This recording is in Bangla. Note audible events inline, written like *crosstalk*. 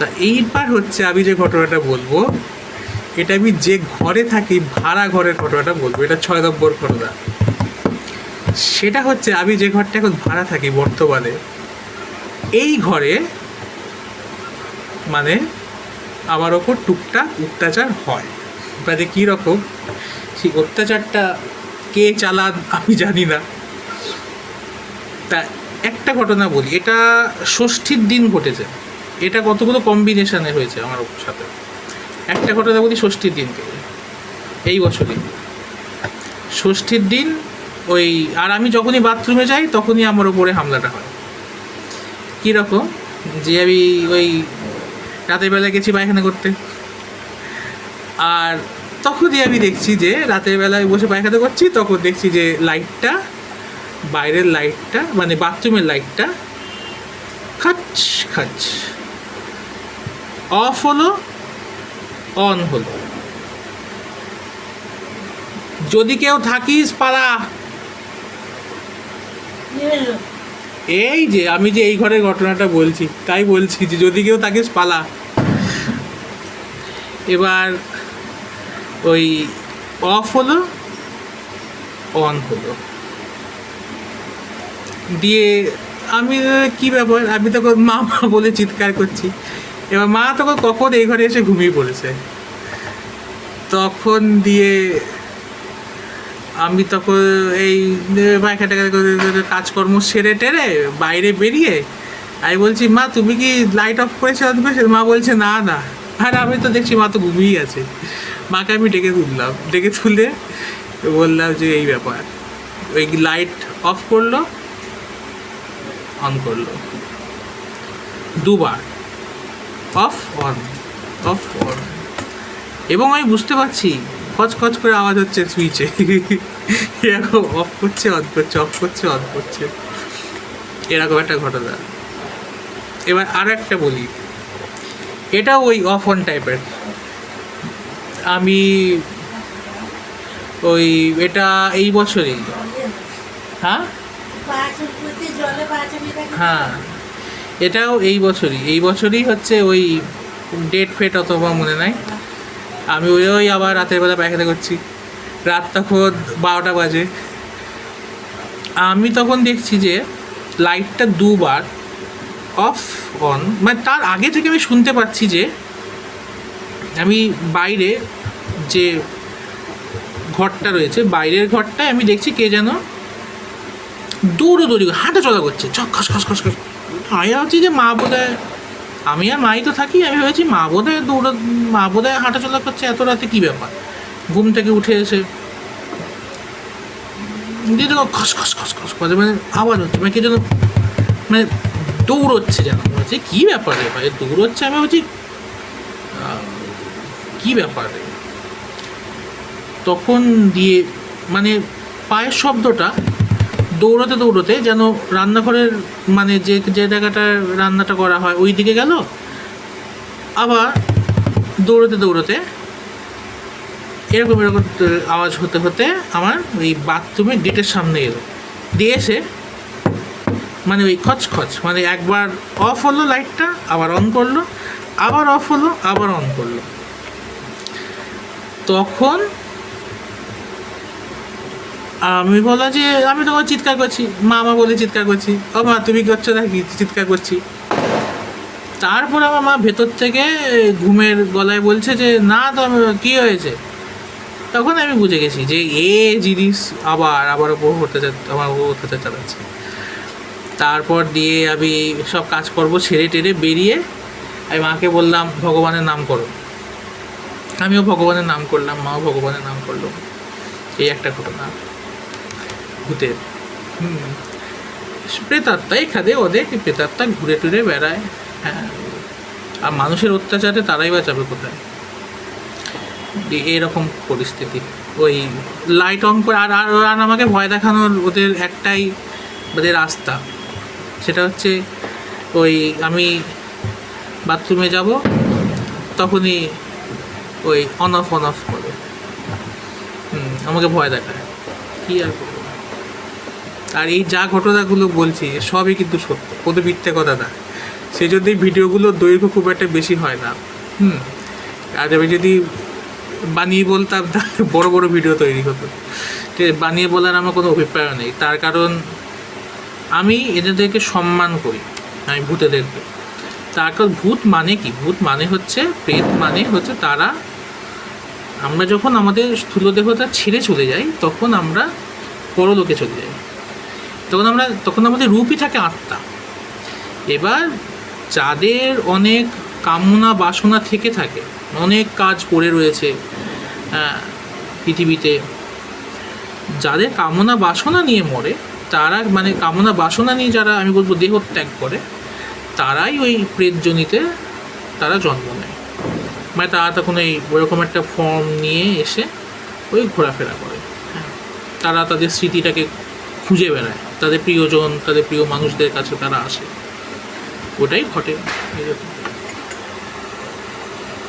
তা এইবার হচ্ছে আমি যে ঘটনাটা বলব, এটা আমি যে ঘরে থাকি, ভাড়া ঘরের ঘটনাটা বলব। এটা ছয় নম্বর ঘটনা। সেটা হচ্ছে আমি যে ঘরটা এখন ভাড়া থাকি বর্তমানে, এই ঘরে মানে আমার ওপর টুকটাক অত্যাচার হয়। মানে কী রকম? সেই অত্যাচারটা কে চালান আমি জানি না। তা একটা ঘটনা বলি, এটা ষষ্ঠীর দিন ঘটেছে। এটা কতগুলো কম্বিনেশানে হয়েছে আমার সাথে? একটা ঘটনা বলি ষষ্ঠীর দিনকে, এই বছরই। ষষ্ঠীর দিন ওই, আর আমি যখনই বাথরুমে যাই, তখনই আমার ওপরে হামলাটা হয়। কীরকম যে আমি ওই রাতের বেলা গেছি পায়খানা করতে। আর তখনই আমি দেখছি যে রাতের বেলায় বসে পায়খানা করছি, তখন দেখছি যে লাইটটা বাইরের লাইটটা মানে বাথরুমের লাইটটা খাচ খাচ অফ হলো, অন হলো। যদি কেউ থাকিস, পালা। এই যে, আমি যে এই ঘরের ঘটনাটা বলছি, তাই বলছি যে যদি কেউ থাকিস, পালা। এবার ওই অফ হলো, অন হলো। দিয়ে আমি, কি ব্যাপার আমি তখন মা মা বলে চিৎকার করছি। এবার মা তখন কখন এই ঘরে এসে ঘুমিয়ে পড়েছে? তখন দিয়ে আমি তখন এই পায়খানা কাজকর্ম সেরে টেরে বাইরে বেরিয়ে আমি বলছি, মা, তুমি কি লাইট অফ করেছ অন মা বলছে, না না। আর আমি তো দেখছি মা তো ঘুমিয়েই আছে। মাকে আমি ডেকে তুললাম। ডেকে তুলে বললাম যে, এই ব্যাপার। ওই লাইট অফ করল অন করল। দুবার। অফ অন অফ অন এবং আমি বুঝতে পারছি খচ খচ করে আওয়াজ হচ্ছে সুইচে *laughs* এরকম অফ করছে অন করছে অফ করছে অন করছে। এরকম একটা ঘটনা। এবার আর একটা বলি। এটা ওই অফ অন টাইপের আমি ওই এটা এই বছরই। হ্যাঁ? হ্যাঁ। এটাও এই বছরই। এই বছরই হচ্ছে ওই ডেট ফেট অথবা মনে নাই। আমি ওই ওই আবার রাতের বেলা পায়খানা করছি। রাত তখন বারোটা বাজে। আমি তখন দেখছি যে লাইটটা দুবার অফ অন মানে তার আগে থেকে আমি শুনতে পাচ্ছি যে আমি বাইরে যে ঘরটা রয়েছে, বাইরের ঘরটায় আমি দেখছি কে যেন দৌড়োদৌড়ি দৌড়ি হাঁটা চলা করছে। চক, খস খস খস খস। আমি ভাবছি যে মা বোধহয়, আমি আর মাই তো থাকি, আমি ভেবেছি মা বোধহয় দৌড়া মা বোধহয় হাঁটা চলা করছে এত রাতে কী ব্যাপার? ঘুম থেকে উঠে এসে দিয়ে দেখো খস খস খস খস করে মানে আওয়াজ হচ্ছে মানে কে যেন মানে দৌড়চ্ছে যেন বলছে কী ব্যাপার রে ভাই, দৌড়চ্ছে, আমি ভাবছি কী ব্যাপার রে? তখন দিয়ে মানে পায়ের শব্দটা দৌড়াতে দৌড়াতে যেন রান্নাঘরের মানে যে যে জায়গাটা রান্নাটা করা হয় ওই দিকে গেল। আবার দৌড়াতে দৌড়াতে এরকম এরকম আওয়াজ হতে হতে আমার ওই বাথরুমের গেটের সামনে এলো। দিয়ে এসে মানে ওই খচ খচ মানে একবার অফ হলো লাইটটা, আবার অন করল, আবার অফ হলো, আবার অন করল। তখন আমি বলা যে, আমি তোমার চিৎকার করছি। মামা বলে চিৎকার করছি। ও মা, তুমি করছ নাকি? চিৎকার করছি। তারপর আমার মা ভেতর থেকে ঘুমের গলায় বলছে যে, না তো কী হয়েছে? তখন আমি বুঝে গেছি যে, এ জিনিস আবার আবার ওপর অত্যাচার, আমার ওপর অত্যাচার চালাচ্ছে। তারপর দিয়ে আমি সব কাজ কাজকর্ম ছেড়ে টেরে বেরিয়ে আমি মাকে বললাম, ভগবানের নাম করো। আমিও ভগবানের নাম করলাম, মাও ভগবানের নাম করল। এই একটা ঘটনা। ভূতের হুম প্রেতাত্মা এখানে ওদের প্রেতাত্মা ঘুরে টুরে বেড়ায়। হ্যাঁ। আর মানুষের অত্যাচারে তারাই বা যাবে কোথায় এরকম পরিস্থিতি। ওই লাইট অন করে, আর আর আমাকে ভয় দেখানোর ওদের একটাই ওদের রাস্তা। সেটা হচ্ছে ওই আমি বাথরুমে যাব, তখনই ওই অন অফ অন অফ করে আমাকে ভয় দেখায়। কী আর আর এই যা ঘটনাগুলো বলছি, সবই কিন্তু সত্য। কোনো মিথ্যে কথা না। জন্য এই ভিডিওগুলোর দৈর্ঘ্য খুব একটা বেশি হয় না। হুম। আর আমি যদি বানিয়ে বলতাম, তাহলে বড় বড় ভিডিও তৈরি হতো। বানিয়ে বলার আমার কোনো অভিপ্রায় নেই। তার কারণ, আমি এদেরকে সম্মান করি, আমি ভূতেদেরকে। তার কারণ ভূত মানে কি? ভূত মানে হচ্ছে, প্রেত মানে হচ্ছে তারা, আমরা যখন আমাদের স্থূলদেহতা ছেড়ে চলে যাই, তখন আমরা পরলোকে চলে যাই। তখন আমরা, তখন আমাদের রূপই থাকে আত্মা। এবার যাদের অনেক কামনা, বাসনা থেকে থাকে, অনেক কাজ পড়ে রয়েছে পৃথিবীতে, যাদের কামনা, বাসনা নিয়ে মরে, তারা মানে কামনা, বাসনা নিয়ে যারা, আমি বলব, দেহ ত্যাগ করে, তারাই ওই প্রেতজনিতে তারা জন্ম নেয়। মানে তারা তখন এই ওরকম একটা ফর্ম নিয়ে এসে ওই ঘোরাফেরা করে। হ্যাঁ। তারা তাদের স্মৃতিটাকে খুঁজে বেড়ায়। তাদের প্রিয়জন তাদের প্রিয় মানুষদের কাছে তারা আসে। ওটাই ঘটে। এরকম